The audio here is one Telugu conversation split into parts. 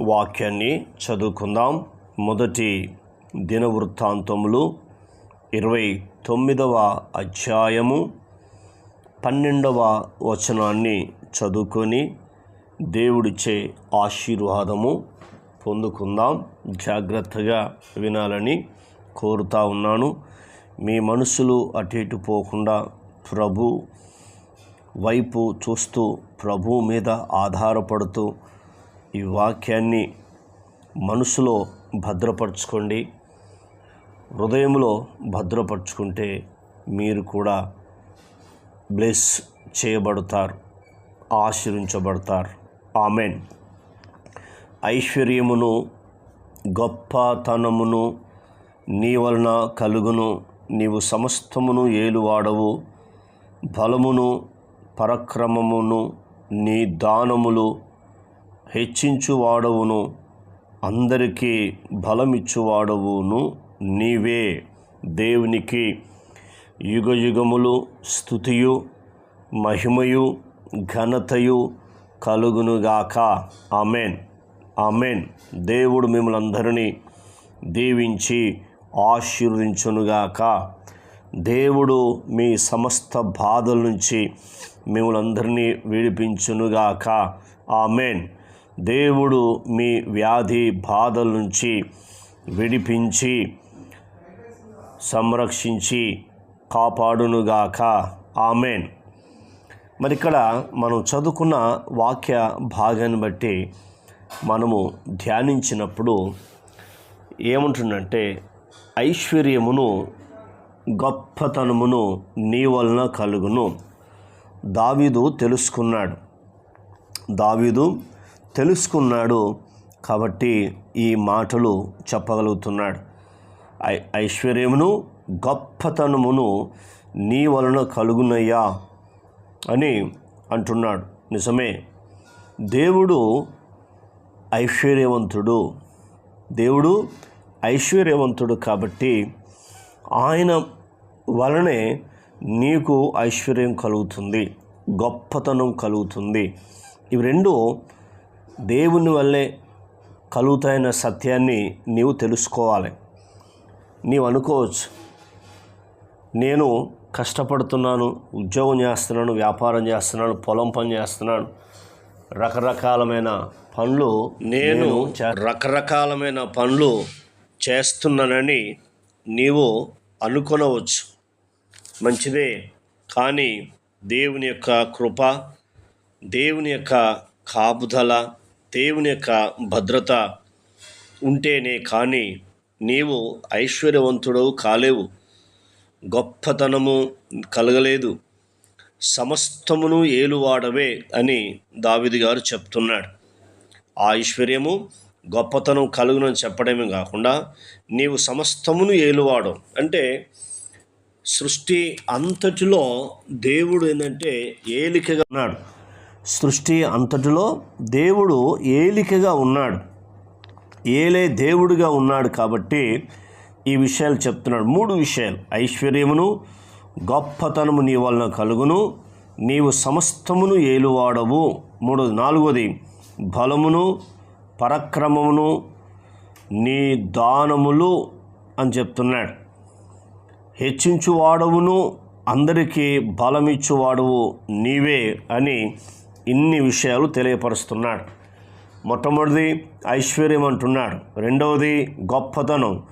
వాక్యాన్ని చదువుకుందాం. మొదటి దినవృత్తాంతములు ఇరవై తొమ్మిదవ అధ్యాయము పన్నెండవ వచనాన్ని చదువుకొని దేవుడిచ్చే ఆశీర్వాదము పొందుకుందాం. జాగ్రత్తగా వినాలని కోరుతా ఉన్నాను. మీ మనసులు అటు ఇటు పోకుండా ప్రభు వైపు చూస్తూ ప్రభు మీద ఆధారపడుతూ ఈ వాక్యాన్ని మనసులో భద్రపరచుకోండి. హృదయంలో భద్రపరుచుకుంటే మీరు కూడా బ్లెస్ చేయబడతారు ఆశీర్వించబడతారు. ఆమెన్. ఐశ్వర్యమును గొప్పతనమును నీ వలన కలుగును. నీవు సమస్తమును ఏలువాడవు. బలమును పరక్రమమును నీ దానములు హెచ్చించువాడవును. అందరికీ బలమిచ్చువాడవును నీవే. దేవునికి యుగయుగములు స్థుతియు మహిమయు ఘనతయు కలుగునుగాక. ఆమెన్. ఆమెన్. దేవుడు మిమ్మల్ని అందరినీ దీవించి ఆశీర్వదించునుగాక. దేవుడు మీ సమస్త బాధల నుంచి మిమ్మల్ని అందరినీ విడిపించునుగాక. ఆమెన్. దేవుడు మీ వ్యాధి బాధల నుంచి విడిపించి సంరక్షించి కాపాడునుగాక. ఆమెన్. మరి ఇక్కడ మనం చదువుకున్న వాక్య భాగాన్ని బట్టి మనము ధ్యానించినప్పుడు ఏముంటుందంటే ఐశ్వర్యమును గొప్పతనమును నీ వలన కలుగును. దావీదు తెలుసుకున్నాడు. దావీదు తెలుసుకున్నాడు కాబట్టి ఈ మాటలు చెప్పగలుగుతున్నాడు. ఐ ఐశ్వర్యమును గొప్పతనమును నీ వలన కలుగునయ్యా అని అంటున్నాడు. నిజమే దేవుడు ఐశ్వర్యవంతుడు. దేవుడు ఐశ్వర్యవంతుడు కాబట్టి ఆయన వలనే నీకు ఐశ్వర్యం కలుగుతుంది గొప్పతనం కలుగుతుంది. ఇవి రెండు దేవుని వల్లే కలుగుతాయన్న సత్యాన్ని నీవు తెలుసుకోవాలి. నీవు అనుకోవచ్చు నేను కష్టపడుతున్నాను ఉద్యోగం చేస్తున్నాను వ్యాపారం చేస్తున్నాను పొలం పని చేస్తున్నాను రకరకాలమైన పనులు నేను రకరకాలమైన పనులు చేస్తున్నానని నీవు అనుకొనవచ్చు. మంచిదే కానీ దేవుని యొక్క కృప దేవుని యొక్క కాపుదల దేవుని యొక్క భద్రత ఉంటేనే కానీ నీవు ఐశ్వర్యవంతుడవు కాలేవు. గొప్పతనము కలగలేదు. సమస్తమును ఏలువాడవే అని దావిది గారు చెప్తున్నాడు. ఆ ఐశ్వర్యము గొప్పతనం కలుగునని చెప్పడమే కాకుండా నీవు సమస్తమును ఏలువాడు అంటే సృష్టి అంతటిలో దేవుడు ఏంటంటే ఏలికగా ఉన్నాడు. సృష్టి అంతటిలో దేవుడు ఏలికగా ఉన్నాడు. ఏలే దేవుడిగా ఉన్నాడు కాబట్టి ఈ విషయాలు చెప్తున్నాడు. మూడు విషయాలు. ఐశ్వర్యమును గొప్పతనము నీ వలన కలుగును. నీవు సమస్తమును ఏలువాడవు. మూడు నాలుగోది. బలమును పరక్రమమును నీ దానములు అని చెప్తున్నాడు. హెచ్చించువాడవును అందరికీ బలమిచ్చువాడవు నీవే అని ఇన్ని విషయాలు తెలియపరుస్తున్నాడు. మొట్టమొదటిది ఐశ్వర్యం అంటున్నాడు. రెండవది గొప్పతనం.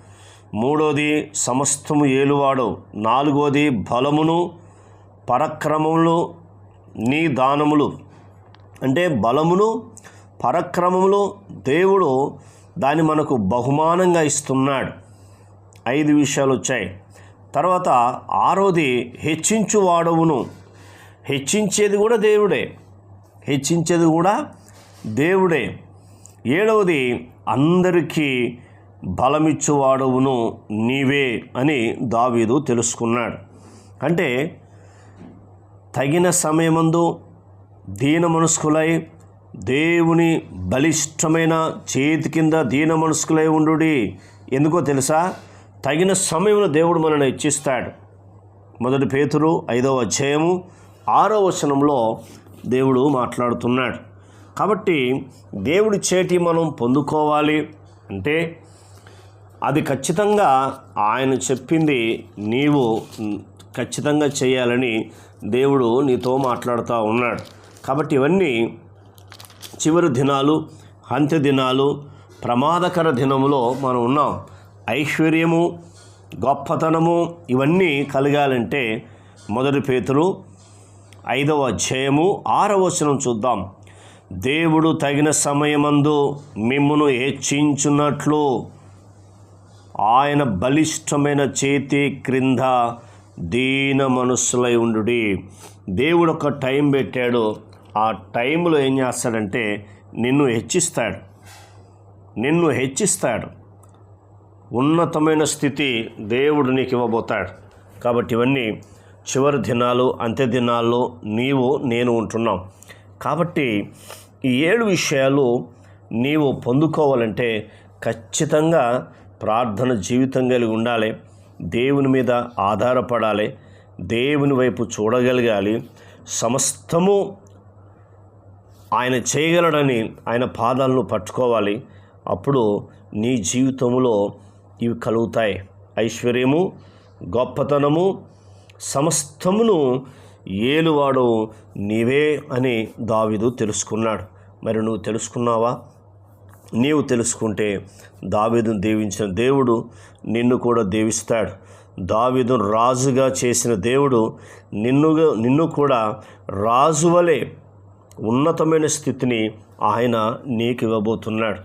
మూడోది సమస్తము ఏలువాడు. నాలుగవది బలమును పరక్రమములు నీ దానములు. అంటే బలమును పరక్రమములు దేవుడు దాన్ని మనకు బహుమానంగా ఇస్తున్నాడు. ఐదు విషయాలు వచ్చాయి. తర్వాత ఆరోది హెచ్చించు వాడవును హెచ్చించేది కూడా దేవుడే. హెచ్చించేది కూడా దేవుడే. ఏడవది అందరికీ బలమిచ్చువాడవును నీవే అని దావీదు తెలుసుకున్నాడు. అంటే తగిన సమయమందు దీన మనస్కులై దేవుని బలిష్టమైన చేతి కింద దీన మనస్కులై ఉండు ఎందుకో తెలుసా? తగిన సమయంలో దేవుడు మనల్ని హెచ్చిస్తాడు. మొదటి పేతురు ఐదవ అధ్యాయము ఆరో వచనంలో దేవుడు మాట్లాడుతున్నాడు. కాబట్టి దేవుడి చేటి మనం పొందుకోవాలి అంటే అది ఖచ్చితంగా ఆయన చెప్పింది నీవు ఖచ్చితంగా చేయాలని దేవుడు నీతో మాట్లాడుతూ ఉన్నాడు. కాబట్టి ఇవన్నీ చివరి దినాలు అంత్య దినాలు ప్రమాదకర దినములో మనం ఉన్నాం. ఐశ్వర్యము గొప్పతనము ఇవన్నీ కలగాలంటే మొదటి పేతురు ఐదవ అధ్యాయము ఆరవ వచనం చూద్దాం. దేవుడు తగిన సమయమందు మిమ్మును హెచ్చించున్నట్లు ఆయన బలిష్టమైన చేతి క్రింద దీన మనస్సులై ఉండు దేవుడు ఒక టైం పెట్టాడు. ఆ టైంలో ఏం చేస్తాడంటే నిన్ను హెచ్చిస్తాడు. నిన్ను హెచ్చిస్తాడు. ఉన్నతమైన స్థితి దేవుడు నీకు ఇవ్వబోతాడు కాబట్టి ఇవన్నీ చివరి దినాలు అంత్య దినాల్లో నీవు నేను ఉంటున్నాం. కాబట్టి ఈ ఏడు విషయాలు నీవు పొందుకోవాలంటే ఖచ్చితంగా ప్రార్థన జీవితం కలిగి ఉండాలి. దేవుని మీద ఆధారపడాలి. దేవుని వైపు చూడగలగాలి. సమస్తము ఆయన చేయగలడని ఆయన పాదాలను పట్టుకోవాలి. అప్పుడు నీ జీవితంలో ఇవి కలుగుతాయి. ఐశ్వర్యము గొప్పతనము సమస్తమును ఏలువాడు నీవే అని దావిదు తెలుసుకున్నాడు. మరి నువ్వు తెలుసుకున్నావా? నీవు తెలుసుకుంటే దావీదును దీవించిన దేవుడు నిన్ను కూడా దీవిస్తాడు. దావీదును రాజుగా చేసిన దేవుడు నిన్నుగా నిన్ను కూడా రాజు వలె ఉన్నతమైన స్థితిని ఆయన నీకు ఇవ్వబోతున్నాడు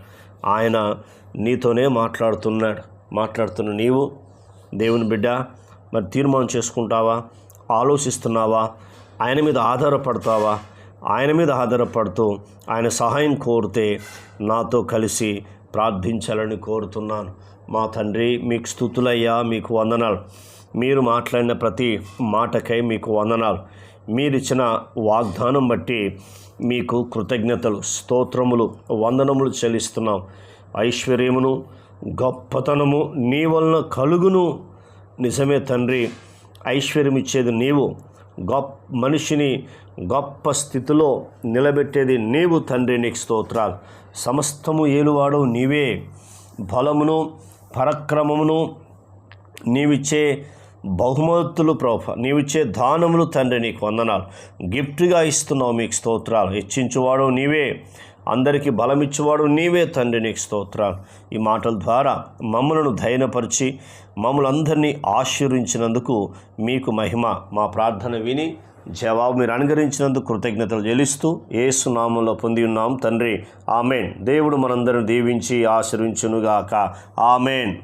ఆయన నీతోనే మాట్లాడుతున్నాడు. మాట్లాడుతున్న నీవు దేవుని బిడ్డ మరి తీర్మానం చేసుకుంటావా? ఆలోచిస్తున్నావా? ఆయన మీద ఆధారపడతావా? ఆయన మీద ఆధారపడుతూ ఆయన సహాయం కోరితే నాతో కలిసి ప్రార్థించాలని కోరుతున్నాను. మా తండ్రి మీకు స్థుతులయ్యా మీకు వందనాలు. మీరు మాట్లాడిన ప్రతి మాటకై మీకు వందనాలు. మీరిచ్చిన వాగ్దానం బట్టి మీకు కృతజ్ఞతలు స్తోత్రములు వందనములు చెల్లిస్తున్నాం. ఐశ్వర్యమును గొప్పతనము నీ వలన కలుగును. నిజమే తండ్రి. ఐశ్వర్యం ఇచ్చేది నీవు. గొప్ప మనిషిని గొప్ప స్థితిలో నిలబెట్టేది నీవు తండ్రి నీకు స్తోత్రాలు. సమస్తము ఏలువాడు నీవే. బలమును పరక్రమమును నీవిచ్చే బహుమతులు ప్రభ నీవిచ్చే దానములు తండ్రి నీకు వందనాలు. గిఫ్ట్గా ఇస్తున్నావు మీకు స్తోత్రాలు. హెచ్చించువాడు నీవే. అందరికీ బలమిచ్చేవాడు నీవే తండ్రి నీకు స్తోత్రాలు ఈ మాటల ద్వారా మమ్మలను ధైర్యపరిచి మమ్మల్ని అందరినీ ఆశీర్వించినందుకు మీకు మహిమ. మా ప్రార్థన విని జవాబు మీరు అనుగరించినందుకు కృతజ్ఞతలు చెల్లిస్తూ ఏసు నామంలో పొంది ఉన్నాం తండ్రి. ఆమెన్. దేవుడు మనందరం దీవించి ఆశీర్వించునుగాక. ఆమెన్.